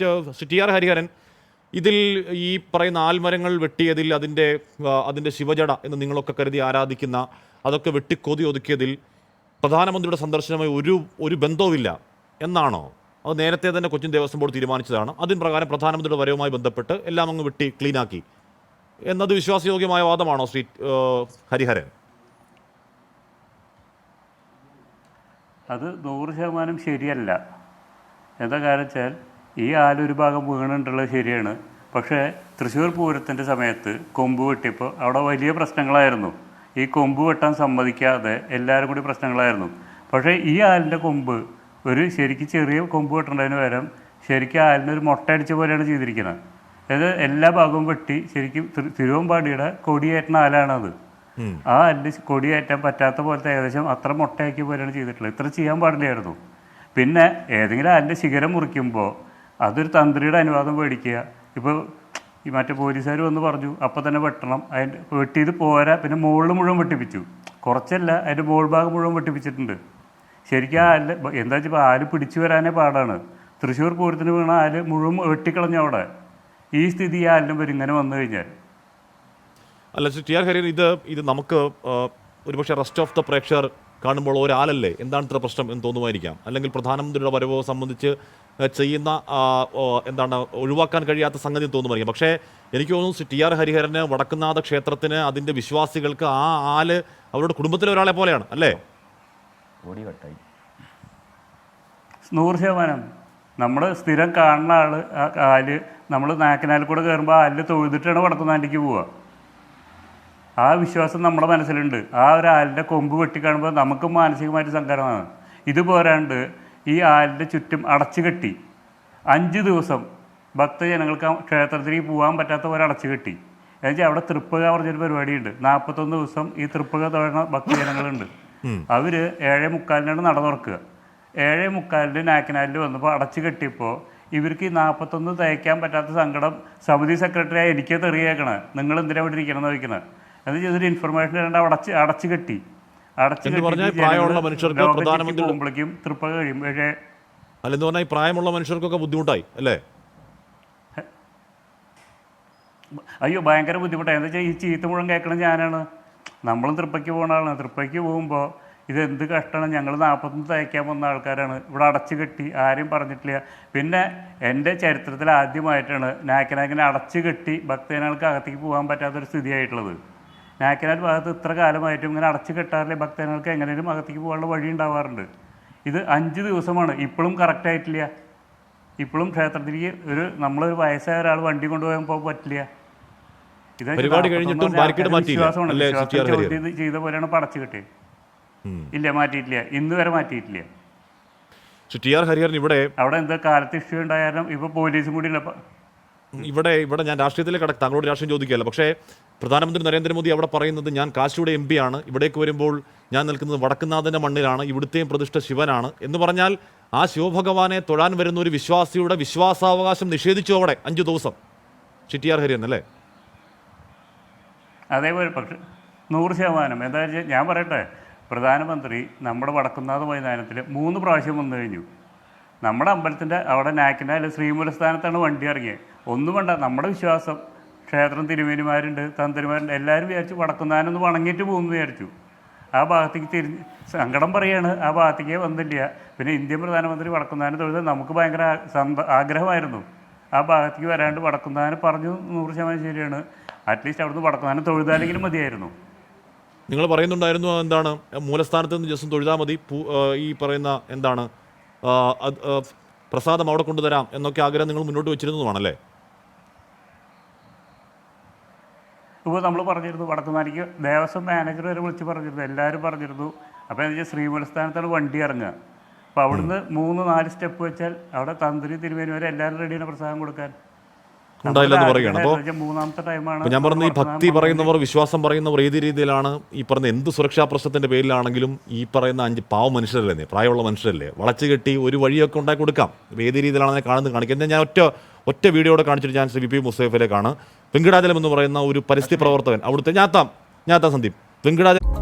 T R Hariharan ഇതിൽ ഈ പറയുന്ന ആൽമരങ്ങൾ വെട്ടിയതിൽ അതിന്റെ അതിന്റെ ശിവജട എന്ന് നിങ്ങളൊക്കെ കരുതി ആരാധിക്കുന്ന അതൊക്കെ വെട്ടിക്കൊതി ഒതുക്കിയതിൽ പ്രധാനമന്ത്രിയുടെ സന്ദർശനമായി ഒരു ഒരു ബന്ധവുമില്ല എന്നാണോ? അത് നേരത്തെ തന്നെ കൊച്ചിൻ ദേവസ്വം ബോർഡ് തീരുമാനിച്ചതാണ്. അതിന് പ്രകാരം പ്രധാനമന്ത്രിയുടെ വരവുമായി ബന്ധപ്പെട്ട് എല്ലാം അങ്ങ് വെട്ടി ക്ലീനാക്കി എന്നത് വിശ്വാസയോഗ്യമായ വാദമാണോ ശ്രീ ഹരിഹരൻ? അത് നൂറ് ശതമാനം ശരിയല്ല. എന്താ കാരണം വെച്ചാൽ ഈ ആലൊരു ഭാഗം വീണിട്ടുള്ളത് ശരിയാണ്. പക്ഷേ തൃശ്ശൂർ പൂരത്തിന്റെ സമയത്ത് കൊമ്പ് വെട്ടിയപ്പോൾ അവിടെ വലിയ പ്രശ്നങ്ങളായിരുന്നു. ഈ കൊമ്പ് വെട്ടാൻ സമ്മതിക്കാതെ എല്ലാവരും കൂടി പ്രശ്നങ്ങളായിരുന്നു. പക്ഷേ ഈ ആലിന്റെ കൊമ്പ് ഒരു ശരിക്കും ചെറിയ കൊമ്പ് വെട്ടേണ്ടതിന് പകരം ശരിക്കും ആലിനൊരു ഒരു മുട്ട അടിച്ച പോലെയാണ് ചെയ്തിരിക്കുന്നത്. അതായത് എല്ലാ ഭാഗവും വെട്ടി ശരിക്കും തിരുവമ്പാടിയുടെ കൊടിയേറ്റുന്ന ആലാണത്. ആ അല്ല് കൊടിയേറ്റാൻ പറ്റാത്ത പോലത്തെ ഏകദേശം അത്ര മുട്ടയാക്കിയ പോലെയാണ് ചെയ്തിട്ടുള്ളത്. ഇത്ര ചെയ്യാൻ പാടില്ലായിരുന്നു. പിന്നെ ഏതെങ്കിലും അതിന്റെ ശിഖരം മുറിക്കുമ്പോൾ അതൊരു തന്ത്രിയുടെ അനുവാദം മേടിക്കുക. ഇപ്പോൾ ഈ മറ്റേ പോലീസുകാർ വന്ന് പറഞ്ഞു അപ്പോൾ തന്നെ വെട്ടണം. അതിന്റെ വെട്ടിയത് പോരാ പിന്നെ മുകളിൽ മുഴുവൻ വെട്ടിപ്പിച്ചു. കുറച്ചല്ല അതിന്റെ മുകൾ ഭാഗം മുഴുവൻ വെട്ടിപ്പിച്ചിട്ടുണ്ട്. ശരിക്കും ആൽ എന്താ വെച്ചാൽ ആൽ പിടിച്ചു വരാനേ പാടാണ്. തൃശ്ശൂർ പൂരത്തിന് വീണ ആൽ മുഴുവൻ വെട്ടിക്കളഞ്ഞ അവിടെ. ഈ സ്ഥിതി ഈ ആലിനും വരും ഇങ്ങനെ വന്നു കഴിഞ്ഞാൽ. അല്ല ടി ആർ ഇത് ഇത് നമുക്ക് ഒരുപക്ഷെ റെസ്റ്റ് ഓഫ് ദ പ്രേക്ഷകർ കാണുമ്പോൾ ഒരാളല്ലേ? എന്താണ് ഇത്ര പ്രശ്നം എന്ന് തോന്നുമായിരിക്കാം. അല്ലെങ്കിൽ പ്രധാനമന്ത്രിയുടെ വരവ് സംബന്ധിച്ച് ചെയ്യുന്ന ആ, എന്താണ് ഒഴിവാക്കാൻ കഴിയാത്ത സംഗതി തോന്നുമായിരിക്കും. പക്ഷേ എനിക്ക് തോന്നുന്നു ടി ആർ ഹരിഹരന് വടക്കുന്നാഥ ക്ഷേത്രത്തിന് അതിന്റെ വിശ്വാസികൾക്ക് ആ ആൽ അവരുടെ കുടുംബത്തിലെ ഒരാളെ പോലെയാണ് അല്ലേ? നൂറ് ശതമാനം. നമ്മൾ സ്ഥിരം കാണുന്ന ആൾ ആ കാൽ നമ്മൾ നാക്കിനാൽ കൂടെ കയറുമ്പോൾ ആലിൽ തൊഴുതിട്ടാണ് വടക്കുന്നാണ്ടിക്ക് പോവുക ആ വിശ്വാസം നമ്മുടെ മനസ്സിലുണ്ട്. ആ ഒരു ആലിന്റെ കൊമ്പ് വെട്ടി കാണുമ്പോൾ നമുക്ക് മാനസികമായിട്ട് സങ്കടമാണ്. ഇത് പോരാണ്ട് ഈ ആലിന്റെ ചുറ്റും അടച്ചു കെട്ടി. അഞ്ച് ദിവസം ഭക്തജനങ്ങൾക്ക് ക്ഷേത്രത്തിലേക്ക് പോകാൻ പറ്റാത്ത പോലെ അടച്ചു കെട്ടി. എന്നുവെച്ചാൽ അവിടെ തൃപ്പക പറഞ്ഞൊരു പരിപാടിയുണ്ട്. നാൽപ്പത്തൊന്ന് ദിവസം ഈ തൃപ്പക തൊഴുന്ന ഭക്തജനങ്ങളുണ്ട്. അവർ ഏഴേ മുക്കാലിനാണ് നട തുറക്കുക. ഏഴേ മുക്കാലിന് നാക്കിനാലിൽ വന്നപ്പോൾ അടച്ചു കെട്ടിയപ്പോൾ ഇവർക്ക് ഈ നാൽപ്പത്തൊന്ന് തയ്ക്കാൻ പറ്റാത്ത സങ്കടം സമിതി സെക്രട്ടറിയായി എനിക്ക് തെറിയേക്കണേ. നിങ്ങൾ എന്തിനാണ് ഇവിടെ ഇരിക്കണം എന്ന് ചോദിക്കണേ. എന്ന് ചെയ്തൊരു ഇൻഫർമേഷൻ ഇടേണ്ട അടച്ച് അടച്ചു കെട്ടി. എന്ന് പറഞ്ഞാൽ പ്രായമുള്ള മനുഷ്യർക്ക് പ്രധാനമന്ത്രി- പോകുമ്പോഴേക്കും തൃപ്പക കഴിയും. ഏഴേ അല്ലെന്ന് പറഞ്ഞാൽ പ്രായമുള്ള മനുഷ്യർക്കൊക്കെ ബുദ്ധിമുട്ടായി അല്ലേ? അയ്യോ ഭയങ്കര ബുദ്ധിമുട്ടാണ് എന്താ വെച്ചാൽ ഈ ചീത്ത മുഴുവൻ കേൾക്കണം ഞാനാണ്. നമ്മളും തൃപ്പയ്ക്ക് പോകുന്ന ആളാണ്. തൃപ്പയ്ക്ക് പോകുമ്പോൾ ഇത് എന്ത് കഷ്ടമാണ്. ഞങ്ങൾ നാൽപ്പത്തൊന്ന് തയ്ക്കാൻ വന്ന ആൾക്കാരാണ്. ഇവിടെ അടച്ചു കെട്ടി ആരും പറഞ്ഞിട്ടില്ല. പിന്നെ എന്റെ ചരിത്രത്തിൽ ആദ്യമായിട്ടാണ് നാക്കനാക്കിനെ അടച്ചു കെട്ടി ഭക്തജനങ്ങൾക്ക് അകത്തേക്ക് പോകാൻ പറ്റാത്തൊരു സ്ഥിതിയായിട്ടുള്ളത്. നാക്കനാൽ ഭാഗത്ത് ഇത്ര കാലമായിട്ടും ഇങ്ങനെ അടച്ചു കെട്ടാറില്ലേ ഭക്തജനങ്ങൾക്ക് എങ്ങനെയും അകത്തേക്ക് പോകാനുള്ള വഴി ഉണ്ടാവാറുണ്ട്. ഇത് അഞ്ച് ദിവസമാണ്. ഇപ്പോഴും കറക്റ്റ് ആയിട്ടില്ല. ഇപ്പോഴും ക്ഷേത്രത്തിലേക്ക് ഒരു നമ്മളൊരു വയസ്സായ ഒരാൾ വണ്ടി കൊണ്ടുപോകാൻ പോകാൻ പറ്റില്ല. ഇത്. വിശ്വാസമാണ്. ചോദ്യം ചെയ്ത പോലെയാണ് പടച്ചു കെട്ടിയത്. ഇല്ല മാറ്റിയിട്ടില്ല. ഇന്ന് വരെ മാറ്റിയിട്ടില്ല. ടി ആർ ഹരിഹരൻ ഇവിടെ അവിടെ എന്താ കാലത്ത് ഇഷ്യൂ ഉണ്ടായാലും ഇപ്പൊ പോലീസും കൂടി പ- ഇവിടെ ഇവിടെ ഞാൻ രാഷ്ട്രീയത്തിൽ കടക്ക് താങ്കളോട് രാഷ്ട്രീയം ചോദിക്കുകയല്ല. പക്ഷേ പ്രധാനമന്ത്രി നരേന്ദ്രമോദി അവിടെ പറയുന്നത് ഞാൻ കാശിയുടെ എം ആണ്. ഇവിടേക്ക് വരുമ്പോൾ ഞാൻ നിൽക്കുന്നത് വടക്കുന്നാഥന്റെ മണ്ണിലാണ്. ഇവിടുത്തെയും പ്രതിഷ്ഠ ശിവനാണ്. എന്ന് പറഞ്ഞാൽ ആ ശിവഭഗവാനെ തൊഴാൻ വരുന്ന ഒരു വിശ്വാസിയുടെ വിശ്വാസാവകാശം നിഷേധിച്ചു അവിടെ അഞ്ചു ദിവസം. ചിറ്റിയാർ ഹരിയൻ അല്ലേ? അതേപോലെ പക്ഷെ നൂറ് ശതമാനം. എന്താ വെച്ചാൽ ഞാൻ പറയട്ടെ പ്രധാനമന്ത്രി നമ്മുടെ വടക്കുന്നാഥ മൈതാനത്തിൽ മൂന്ന് പ്രാവശ്യം വന്നു കഴിഞ്ഞു. നമ്മുടെ അമ്പലത്തിന്റെ അവിടെ നാക്കിനാൽ ശ്രീമൂലസ്ഥാനത്താണ് വണ്ടി ഇറങ്ങിയത്. ഒന്നും വേണ്ട നമ്മുടെ വിശ്വാസം. ക്ഷേത്രം തിരുമേനിമാരുണ്ട് തന്ത്രിമാരുണ്ട് എല്ലാവരും വിചാരിച്ചു വടക്കുന്നാനൊന്ന് വണങ്ങിയിട്ട് പോകുമെന്ന് വിചാരിച്ചു. ആ ഭാഗത്തേക്ക് തിരിഞ്ഞ് സങ്കടം പറയാണ് ആ ഭാഗത്തേക്ക് വന്നില്ല. പിന്നെ ഇന്ത്യൻ പ്രധാനമന്ത്രി വടക്കുന്നാനം തൊഴുത് നമുക്ക് ഭയങ്കര സന്ത ആഗ്രഹമായിരുന്നു. ആ ഭാഗത്തേക്ക് വരാണ്ട് വടക്കുന്നാനം പറഞ്ഞു നൂറ് ശതമാനം ശരിയാണ്. അറ്റ്ലീസ്റ്റ് അവിടുന്ന് വടക്കുന്നാനം തൊഴുതാലെങ്കിലും മതിയായിരുന്നു. നിങ്ങൾ പറയുന്നുണ്ടായിരുന്നു എന്താണ് മൂലസ്ഥാനത്ത് നിന്ന് ജസ്റ്റ് തൊഴുതാൽ മതി ഈ പറയുന്ന എന്താണ് പ്രസാദം അവിടെ കൊണ്ടുതരാം എന്നൊക്കെ ആഗ്രഹം നിങ്ങൾ മുന്നോട്ട് വെച്ചിരുന്നതുമാണല്ലേ? ഇപ്പോൾ നമ്മൾ പറഞ്ഞിരുന്നു വടക്കുന്നാനിക്ക് ദേവസ്വം മാനേജർ വരെ വിളിച്ച് പറഞ്ഞിരുന്നു എല്ലാവരും പറഞ്ഞിരുന്നു. അപ്പോൾ എന്താ വെച്ചാൽ ശ്രീമൂലസ്ഥാനത്താണ് വണ്ടി ഇറങ്ങുക. അപ്പോൾ അവിടുന്ന് മൂന്ന് നാല് സ്റ്റെപ്പ് വെച്ചാൽ അവിടെ തന്ത്രി തിരുമേനി വരെ എല്ലാവരും റെഡിയാണ് പ്രസാദം കൊടുക്കാൻ. ഉണ്ടായില്ലെന്ന് പറയുകയാണ്. അപ്പോൾ ഞാൻ പറഞ്ഞ ഈ ഭക്തി പറയുന്നവർ വിശ്വാസം പറയുന്നവർ ഏത് രീതിയിലാണ് ഈ പറഞ്ഞ എന്ത് സുരക്ഷാ പ്രശ്നത്തിന്റെ പേരിലാണെങ്കിലും ഈ പറയുന്ന അഞ്ച് പാവ മനുഷ്യരല്ലേ പ്രായമുള്ള മനുഷ്യരല്ലേ? വളച്ചു കെട്ടി ഒരു വഴിയൊക്കെ ഉണ്ടാക്കി കൊടുക്കാം. ഏത് രീതിയിലാണ് കാണുന്നത് കാണിക്കുന്നത് ഞാൻ ഒറ്റ ഒറ്റ വീഡിയോടെ കാണിച്ചിട്ട് ഞാൻ ശ്രീ പി മുസ്തഫയിലേക്കാണ്. വെങ്കിടാചലം എന്ന് പറയുന്ന ഒരു പരിസ്ഥിതി പ്രവർത്തകൻ അവിടുത്തെ ഞാത്താം. ഞാത്താം സന്ദീപ്. വെങ്കിടാചലം